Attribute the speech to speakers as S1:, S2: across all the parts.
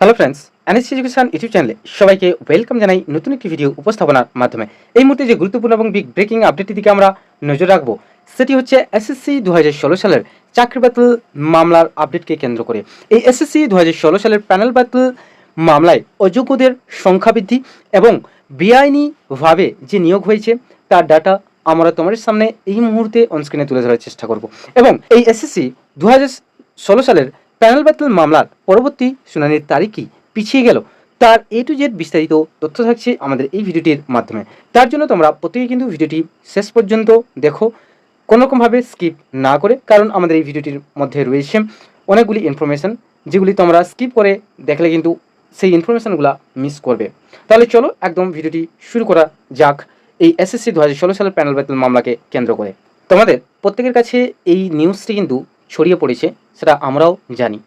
S1: Hello friends NSC education YouTube চ্যানেলে সবাইকে welcome জানাই নতুন একটি ভিডিও উপস্থাপনার মাধ্যমে। এই মুহূর্তে যে গুরুত্বপূর্ণ এবং বিগ ব্রেকিং আপডেটটির দিকে আমরা নজর রাখব, সেটি হচ্ছে এসএসসি দু হাজার ষোলো সালের চাকরি বাতিল মামলার আপডেটকে কেন্দ্র করে। এই এসএসসি দু হাজার ষোলো সালের প্যানেল বাতিল মামলায় অযোগ্যদের সংখ্যা বৃদ্ধি এবং বেআইনিভাবে যে নিয়োগ হয়েছে, তার ডাটা আমরা তোমাদের সামনে এই মুহূর্তে অনস্ক্রিনে তুলে ধরার চেষ্টা করব। এবং এই এসএসসি দু ষোলো সালের প্যানেল বাতিল মামলার পরবর্তী শুনানির তারিখই পিছিয়ে গেল। তার এ টু জেড বিস্তারিত তথ্য থাকছে আমাদের এই ভিডিওটির মাধ্যমে। তার জন্য তোমরা প্রত্যেকে কিন্তু ভিডিওটি শেষ পর্যন্ত দেখো। কোনোরকমভাবে স্কিপ না করে, কারণ আমাদের এই ভিডিওটির মধ্যে রয়েছে অনেকগুলি ইনফরমেশন যেগুলি তোমরা স্কিপ করে দেখলে কিন্তু সেই ইনফরমেশনগুলো মিস করবে। তাহলে চলো একদম ভিডিওটি শুরু করা যাক এই এসএসসি দু হাজার ষোলো সালের প্যানেল বাতিল মামলাকে কেন্দ্র করে। তোমাদের প্রত্যেকের কাছে এই নিউজটি কিন্তু ছড়িয়ে পড়েছে, সেটা আমরাও জানি।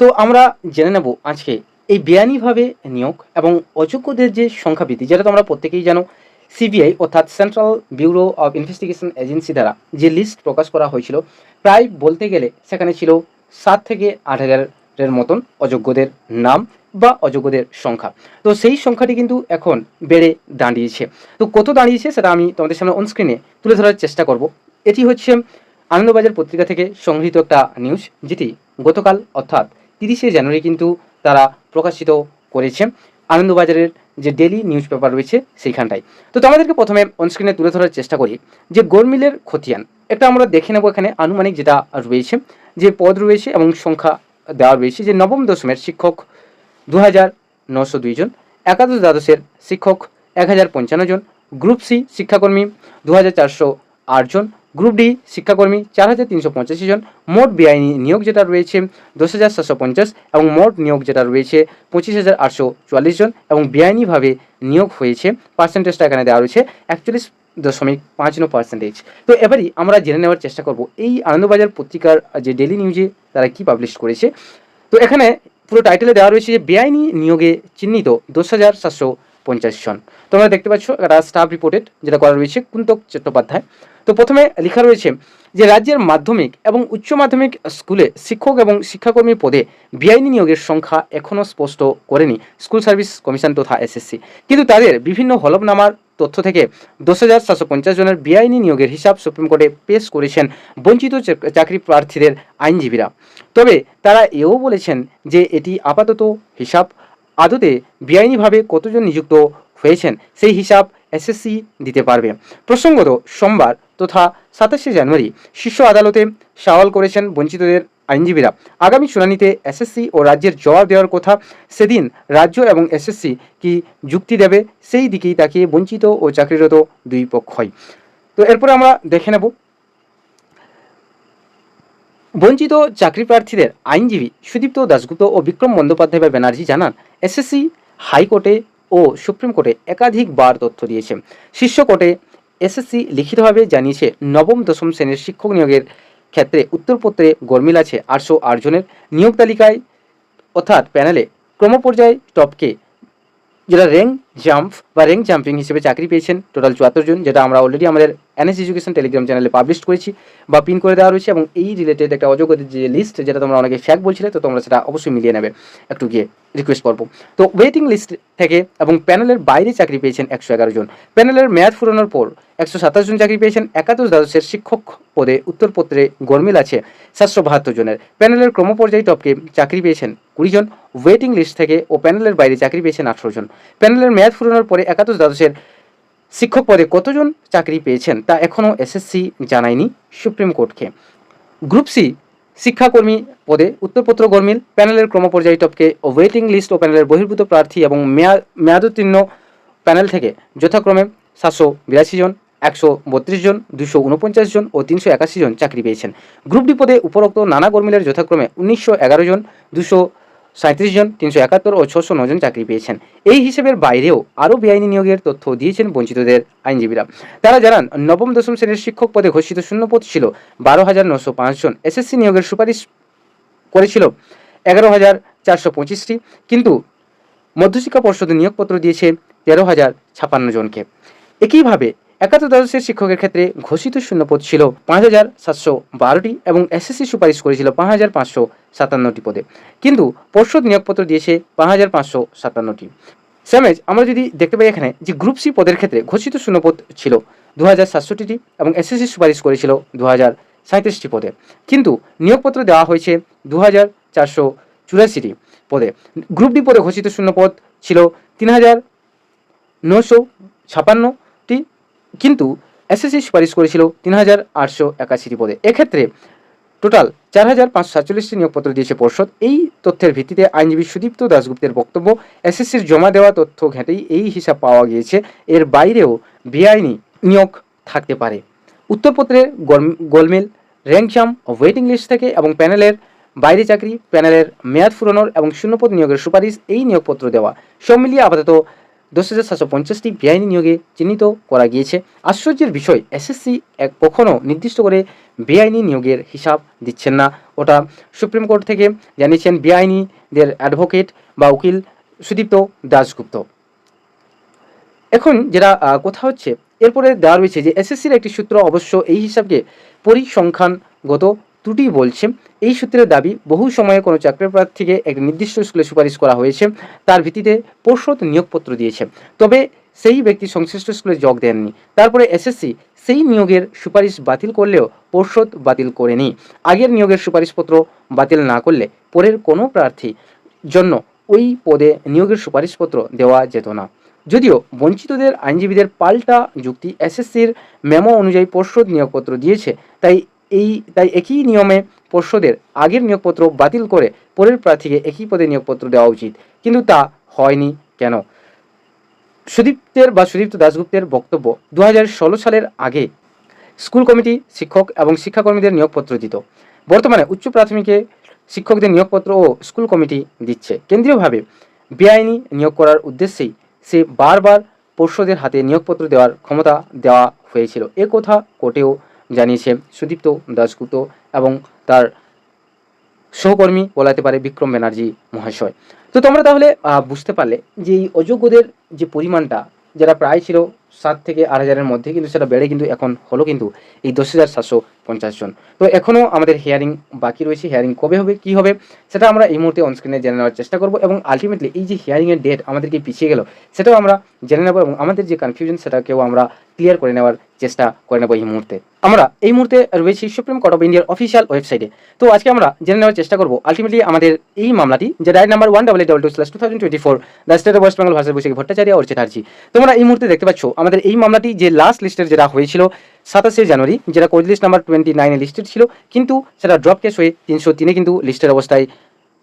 S1: তো আমরা জেনে নেব আজকে এই বেআইনিভাবে নিয়োগ এবং অযোগ্যদের যে সংখ্যা বৃদ্ধি, যেটা তোমরা প্রত্যেকেই জানো, সিবিআই অর্থাৎ central bureau of investigation agency দ্বারা যে লিস্ট প্রকাশ করা হয়েছিল, প্রায় বলতে গেলে সেখানে ছিল সাত থেকে আট হাজারের মতন অযোগ্যদের নাম বা অযোগ্যদের সংখ্যা। তো সেই সংখ্যাটি কিন্তু এখন বেড়ে দাঁড়িয়েছে। তো কত দাঁড়িয়েছে সেটা আমি তোমাদের সামনে অনস্ক্রিনে তুলে ধরার চেষ্টা করব। এটি হচ্ছে আনন্দবাজার পত্রিকা থেকে সংগৃহীত একটা নিউজ যেটি গতকাল, অর্থাৎ তিরিশে জানুয়ারি কিন্তু তারা প্রকাশিত করেছে। আনন্দবাজারের যে ডেলি নিউজ পেপার রয়েছে, সেইখানটায়। তো তোমাদেরকে প্রথমে অনস্ক্রিনে তুলে ধরার চেষ্টা করি, যে গোরমিলের খতিয়ান। এটা আমরা দেখে নেব এখানে আনুমানিক যেটা রয়েছে, যে পদ রয়েছে এবং সংখ্যা দেওয়া রয়েছে, যে নবম দশমের শিক্ষক দু হাজার নশো দুই জন, একাদশ দ্বাদশের শিক্ষক এক হাজার পঞ্চান্ন জন, গ্রুপ সি শিক্ষাকর্মী দু হাজার চারশো আট জন গ্রুপ ডি শিক্ষাকর্মী চার হাজার তিনশো পঁচাশি জন, মোট বেআইনি নিয়োগ যেটা রয়েছে দশ হাজার সাতশো পঞ্চাশ এবং মোট নিয়োগ যেটা রয়েছে পঁচিশ হাজার আটশো চুয়াল্লিশ জন এবং বেআইনিভাবে নিয়োগ হয়েছে পার্সেন্টেজটা এখানে দেওয়া রয়েছে একচল্লিশ দশমিক পাঁচ ন পার্সেন্টেজ তো এবারই আমরা জেনে নেওয়ার চেষ্টা করব, এই আনন্দবাজার পত্রিকার যে ডেলি নিউজে তারা কি পাবলিশ করেছে। তো এখানে পুরো টাইটেলে দেওয়া রয়েছে যে বেআইনি নিয়োগে চিহ্নিত দশ হাজার সাতশো পঞ্চাশ জন। তোমরা দেখতে পাচ্ছ, একটা স্টাফ রিপোর্টেড যেটা করা রয়েছে কুন্তক চট্টোপাধ্যায়। তো প্রথমে লেখা রয়েছে যে রাজ্যের মাধ্যমিক এবং উচ্চ মাধ্যমিক স্কুলে শিক্ষক এবং শিক্ষাকর্মী পদে বেআইনি নিয়োগের সংখ্যা এখনও স্পষ্ট করেনি স্কুল সার্ভিস কমিশন তথা এসএসসি। কিন্তু তাদের বিভিন্ন হলফনামার তথ্য থেকে দশ হাজার সাতশো পঞ্চাশ জনের বেআইনি নিয়োগের হিসাব সুপ্রিম কোর্টে পেশ করেছেন বঞ্চিত চাকরি প্রার্থীদের আইনজীবীরা। তবে তারা এও বলেছেন যে এটি আপাতত হিসাব, আদতে বেআইনিভাবে কতজন নিযুক্ত হয়েছেন সেই হিসাব এসএসসি দিতে পারবে। প্রসঙ্গত, সোমবার তথা সাতাশে জানুয়ারি শীর্ষ আদালতে সওয়াল করেছেন বঞ্চিতদের আইনজীবীরা। আগামী শুনানিতে এসএসসি ও রাজ্যের জবাব দেওয়ার কথা সেদিন রাজ্য এবং এসএসসি কি যুক্তি দেবে, সেই দিকেই তাকিয়ে বঞ্চিত ও চাকরিরত দুই পক্ষই। তো এরপরে আমরা দেখে নেব। বঞ্চিত চাকরি প্রার্থীদের আইনজীবী সুদীপ্ত দাশগুপ্ত ও বিক্রম বন্দ্যোপাধ্যায় বা ব্যানার্জি জানান, এসএসসি হাইকোর্টে ও সুপ্রিম কোর্টে একাধিকবার তথ্য দিয়েছে। শীর্ষ কোর্টে এসএসসি লিখিতভাবে জানিয়েছে, নবম দশম শ্রেণির শিক্ষক নিয়োগের ক্ষেত্রে উত্তরপত্রে গরমিল আছে আটশো আটজনের নিয়োগ তালিকায়, অর্থাৎ প্যানেলে ক্রমপর্যায়ে টপকে যেটা র্যাঙ্ক জাম্প বা র্যাঙ্ক জাম্পিং হিসেবে চাকরি পেয়েছেন টোটাল চুয়াত্তর জন, যেটা আমরা অলরেডি আমাদের এনএস এডুকেশন টেলিগ্রাম চ্যানেলে পাবলিশ করেছি বা পিন করে দেওয়া রয়েছে এবং এই রিলেটেড একটা অযোগ্যদের যে লিস্ট যেটা তোমরা অনেকে ফ্যাক বলছিলে, তো তোমরা সেটা অবশ্যই মিলিয়ে নেবে। একটু গিয়ে রিকোয়েস্ট করব। তো ওয়েটিং লিস্ট থেকে এবং প্যানেলের বাইরে চাকরি পেয়েছেন একশো এগারো জন। প্যানেলের মেয়াদ ফুরানোর পর একশো সাতাশ জন চাকরি পেয়েছেন একাদশ দ্বাদশের শিক্ষক পদে উত্তরপত্রে গরমিল আছে সাতশো বাহাত্তর জনের। প্যানেলের ক্রমপর্যায়ী টপকে চাকরি পেয়েছেন কুড়ি জন ওয়েটিং লিস্ট থেকে ও প্যানেলের বাইরে চাকরি পেয়েছেন আঠারো জন। প্যানেলের মেয়াদ ফুরানোর পরে একাদশ দ্বাদশের শিক্ষক পদে কতজন চাকরি পেয়েছেন তা এখনও এসএসসি জানায়নি সুপ্রিম কোর্টকে। গ্রুপ সি শিক্ষাকর্মী পদে উত্তরপত্র গরমিল, প্যানেলের ক্রমপর্যায়ী টপকে ও ওয়েটিং লিস্ট ও প্যানেলের বহির্ভূত প্রার্থী এবং মেয়াদ মেয়াদোত্তীর্ণ প্যানেল থেকে যথাক্রমে সাতশো বিরাশি জন, একশো বত্রিশ জন, দুশো উনপঞ্চাশ জন ও তিনশো একাশি জন চাকরি পেয়েছেন। গ্রুপ ডি পদে উপরোক্ত নানা গরমিলের যথাক্রমে উনিশশো এগারো জন, দুশো সাঁত্রিশ জন, তিনশো একাত্তর ও ছশো জন চাকরি পেয়েছেন। এই হিসেবের বাইরেও আরও বেআইনি নিয়োগের তথ্য দিয়েছেন বঞ্চিতদের আইনজীবীরা। তারা জানান, নবম, দশম শ্রেণির শিক্ষক পদে ঘোষিত শূন্যপদ ছিল বারো হাজার নশো পাঁচজন এসএসসি নিয়োগের সুপারিশ করেছিল এগারো হাজার চারশো পঁচিশটি, কিন্তু মধ্যশিক্ষা পর্ষদ নিয়োগপত্র দিয়েছে তেরো হাজার ছাপান্ন জনকে। একইভাবে একাত্তর দ্বাদশের শিক্ষকের ক্ষেত্রে ঘোষিত শূন্যপদ ছিল পাঁচ হাজার সাতশো বারোটি এবং এসএসসি সুপারিশ করেছিল পাঁচ হাজার পাঁচশো সাতান্নটি পদে। কিন্তু পর্ষদ নিয়োগপত্র দিয়েছে পাঁচ হাজার পাঁচশো সাতান্নটি। স্যামেজ আমরা যদি দেখতে পাই এখানে যে গ্রুপ সি পদের ক্ষেত্রে ঘোষিত শূন্যপদ ছিল দু হাজার সাতষট্টিটি এবং এসএসসি সুপারিশ করেছিল দু হাজার সাঁত্রিশটি পদে। কিন্তু নিয়োগপত্র দেওয়া হয়েছে দু হাজার চারশো চুরাশিটি পদে। গ্রুপ ডি পদে ঘোষিত শূন্যপদ ছিল তিন হাজার নশো ছাপান্নটি কিন্তু এসএসসি সুপারিশ করেছিল তিন হাজার আটশো একাশিটি পদে। এক্ষেত্রে টোটাল চার হাজার পাঁচশো সাতচল্লিশটি নিয়োগপত্র দিয়েছে পর্ষদ। এই তথ্যের ভিত্তিতে আইনজীবী সুদীপ্ত দাশগুপ্তের বক্তব্য এসএসসির জমা দেওয়া তথ্য ঘেঁটেই এই হিসাব পাওয়া গিয়েছে। এর বাইরেও বেআইনি নিয়োগ থাকতে পারে। উত্তরপত্রের গল- গোলমেল র্যাঙ্কজাম ওয়েটিং লিস্ট থেকে এবং প্যানেলের বাইরে চাকরি, প্যানেলের মেয়াদ ফুরানোর এবং শূন্যপদ নিয়োগের সুপারিশ এই নিয়োগপত্র দেওয়া। সব মিলিয়ে আপাতত দশ হাজার সাতশো পঞ্চাশটি বেআইনি নিয়োগে চিহ্নিত করা গিয়েছে। আশ্চর্যের বিষয়, এসএসসি এক কখনও নির্দিষ্ট করে বেআইনি নিয়োগের হিসাব দিচ্ছেন না। ওটা সুপ্রিম কোর্ট থেকে জানিয়েছেন বেআইনিদের অ্যাডভোকেট বা উকিল সুদীপ্ত দাশগুপ্ত। এখন যেটা কথা হচ্ছে, এরপরে দেওয়া রয়েছে যে, এসএসসির একটি সূত্র অবশ্য এই হিসাবকে পরিসংখ্যানগত ত্রুটি বলছে। এই সূত্রের দাবি, বহু সময়ে কোনো চাকরি প্রার্থীকে একটি নির্দিষ্ট স্কুলে সুপারিশ করা হয়েছে। তার ভিত্তিতে পর্ষদ নিয়োগপত্র দিয়েছে। তবে সেই ব্যক্তি সংশ্লিষ্ট স্কুলে যোগ দেননি। তারপরে এসএসসি সেই নিয়োগের সুপারিশ বাতিল করলেও পর্ষদ বাতিল করেনি। আগের নিয়োগের সুপারিশপত্র বাতিল না করলে পরের কোনো প্রার্থী জন্য ওই পদে নিয়োগের সুপারিশপত্র দেওয়া যেত না। যদিও বঞ্চিতদের আইনজীবীদের পাল্টা যুক্তি এসএসসির মেমো অনুযায়ী পর্ষদ নিয়োগপত্র দিয়েছে, তাই এই, তাই একই নিয়মে পর্ষদের আগের নিয়োগপত্র বাতিল করে পরের প্রার্থীকে একই পদে নিয়োগপত্র দেওয়া উচিত। কিন্তু তা হয়নি কেন? সুদীপ্তের বা সুদীপ্ত দাশগুপ্তের বক্তব্য দু হাজার ষোলো সালের আগে স্কুল কমিটি শিক্ষক এবং শিক্ষাকর্মীদের নিয়োগপত্র দিত। বর্তমানে উচ্চ প্রাথমিকে শিক্ষকদের নিয়োগপত্র ও স্কুল কমিটি দিচ্ছে। কেন্দ্রীয়ভাবে বেআইনি নিয়োগ করার উদ্দেশ্যেই সে বারবার পর্ষদের হাতে নিয়োগপত্র দেওয়ার ক্ষমতা দেওয়া হয়েছিল। এ কথা কোর্টেও জানিয়েছে সুদীপ্ত দাশগুপ্ত এবং তার সহকর্মী বলাতে পারে বিক্রম ব্যানার্জি মহাশয়। তো তোমরা তাহলে বুঝতে পারলে যে এই অযোগ্যদের যে পরিমাণটা যেটা প্রায় ছিল সাত থেকে আট হাজারের মধ্যে, কিন্তু সেটা বেড়ে কিন্তু এখন হলো কিন্তু এই দশ হাজার সাতশো পঞ্চাশ জন। তো এখনও আমাদের হিয়ারিং বাকি রয়েছে। হিয়ারিং কবে হবে, কি হবে, সেটা আমরা এই মুহূর্তে অনস্ক্রিনে জেনে নেওয়ার চেষ্টা করব এবং আলটিমেটলি এই যে হিয়ারিংয়ের ডেট আমাদেরকে পিছিয়ে গেল, সেটাও আমরা জেনে নেব এবং আমাদের যে কনফিউশন সেটাকেও আমরা ক্লিয়ার করে নেওয়ার চেষ্টা করে নেব এই মুহূর্তে। আমরা এই মুহূর্তে রয়েছি সুপ্রিম কোর্ট অফ ইন্ডিয়ার অফিসিয়াল ওয়েবসাইটে তো আজকে আমরা জেনে নেওয়ার চেষ্টা করব আলটিমেটলি আমাদের এই মামলাটি, যে ডাইট number one double eight double two slash two thousand twenty four the state of West Bengal versus Baishakhi Bhattacharya আর চ্যাটার্জি তোমরা এই মুহূর্তে দেখতে পাচ্ছ, আমাদের এই মামলাটি যে লাস্ট লিস্টের যেটা হয়েছিল, সাতাশে জানুয়ারি, যেটা কোর্ট লিস্ট নাম্বার টোয়েন্টি নাইনে লিস্টেড ছিল, কিন্তু সেটা ড্রপ কেস হয়ে তিনশো তিনে কিন্তু লিস্টের অবস্থায়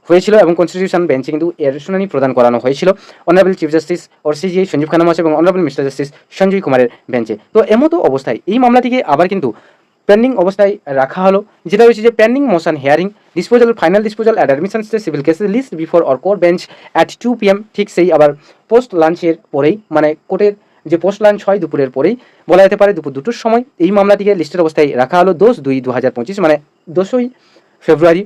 S1: হয়েছিল এবং কনস্টিটিউশন বেঞ্চে কিন্তু এর শুনানি প্রদান করানো হয়েছিল। Honourable chief justice or CJI Sanjiv Khanna মহাশয় এবং অনারেবল মিস্টার জাস্টিস সঞ্জয় কুমারের বেঞ্চে তো এমতো অবস্থায় এই মামলাটিকে আবার কিন্তু পেন্ডিং অবস্থায় রাখা হলো, যেটা হয়েছে যে pending motion hearing disposal final disposal at admission stay civil cases list before or court bench at two PM ঠিক সেই আবার পোস্ট লাঞ্চের পরেই মানে কোর্টের যে পোস্ট লাঞ্চ হয় দুপুরের পরেই, বলা যেতে পারে দুপুর দুটোর সময়, এই মামলাটিকে লিস্টের অবস্থায় রাখা হলো দোষ দুই দু হাজার পঁচিশ মানে দোষই ফেব্রুয়ারি।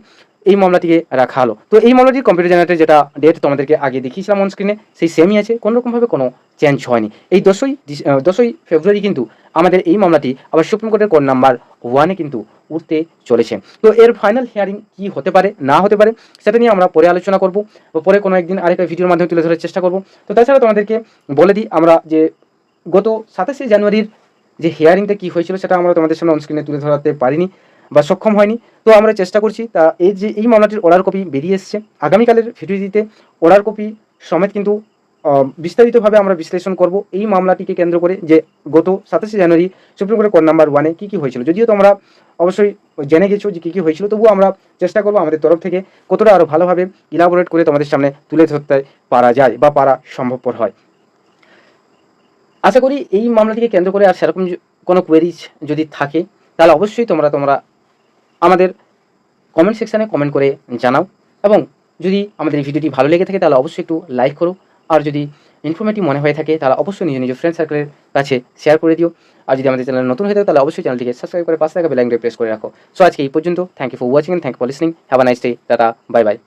S1: এই মামলাটিকে রাখা হলো। তো এই মামলাটির কম্পিউটার জেনারেটের যেটা ডেট তোমাদেরকে আগে দেখিয়েছিলাম অন স্ক্রিনে সেই সেমই আছে কোনো রকমভাবে কোনো চেঞ্জ হয়নি। এই দশই দশই ফেব্রুয়ারি কিন্তু আমাদের এই মামলাটি আবার সুপ্রিম কোর্টের কোর্ট নাম্বার ওয়ানে কিন্তু উঠতে চলেছে। তো এর ফাইনাল হিয়ারিং কি হতে পারে, না হতে পারে, সেটা নিয়ে আমরা পরে আলোচনা করব পরে কোনো একদিন আরেকটা ভিডিওর মাধ্যমে তুলে ধরার চেষ্টা করব। তো তাছাড়া তোমাদেরকে বলে দিই, আমরা যে গত সাতাশে জানুয়ারির যে হিয়ারিংটা কি হয়েছিল সেটা আমরা তোমাদের সামনে অনস্ক্রিনে তুলে ধরাতে পারিনি। বা সক্ষম হয়নি। তো আমরা চেষ্টা করছি, তা এই যে এই মামলাটির অর্ডার কপি বেরিয়ে এসছে। আগামীকালের ভিডিওটিতে অর্ডার কপি সমেত কিন্তু বিস্তারিতভাবে আমরা বিশ্লেষণ করব এই মামলাটিকে কেন্দ্র করে যে গত সাতাশে জানুয়ারি সুপ্রিম কোর্টের কোর্ট নাম্বার ওয়ানে কী কী হয়েছিল। যদিও তোমরা অবশ্যই জেনে গেছো যে কী কী হয়েছিল, তবুও আমরা চেষ্টা করব আমাদের তরফ থেকে কতটা আরও ভালোভাবে ইলাবোরেট করে তোমাদের সামনে তুলে ধরতে পারা যায় বা পারা সম্ভবপর হয়। আশা করি এই মামলাটিকে কেন্দ্র করে আর সেরকম কোনো কোয়েরিজ যদি থাকে, তাহলে অবশ্যই তোমরা তোমরা আমাদের কমেন্ট সেকশানে কমেন্ট করে জানাও এবং যদি আমাদের এই ভিডিওটি ভালো লেগে থাকে তাহলে অবশ্যই একটু লাইক করো। আর যদি ইনফরমেটিভ মনে হয়ে থাকে তাহলে অবশ্যই নিজ নিজ ফ্রেন্ড সার্কেলের কাছে শেয়ার করে দিও। আর যদি আমাদের চ্যানেল নতুন হয়ে থাকে তাহলে অবশ্যই চ্যানেলটিকে সাবস্ক্রাইব করে পাশে থাকা বেলাইনটি প্রেস করে রাখো। সো আজকে এই পর্যন্ত thank you for watching thank for listening have a nice day tata bye bye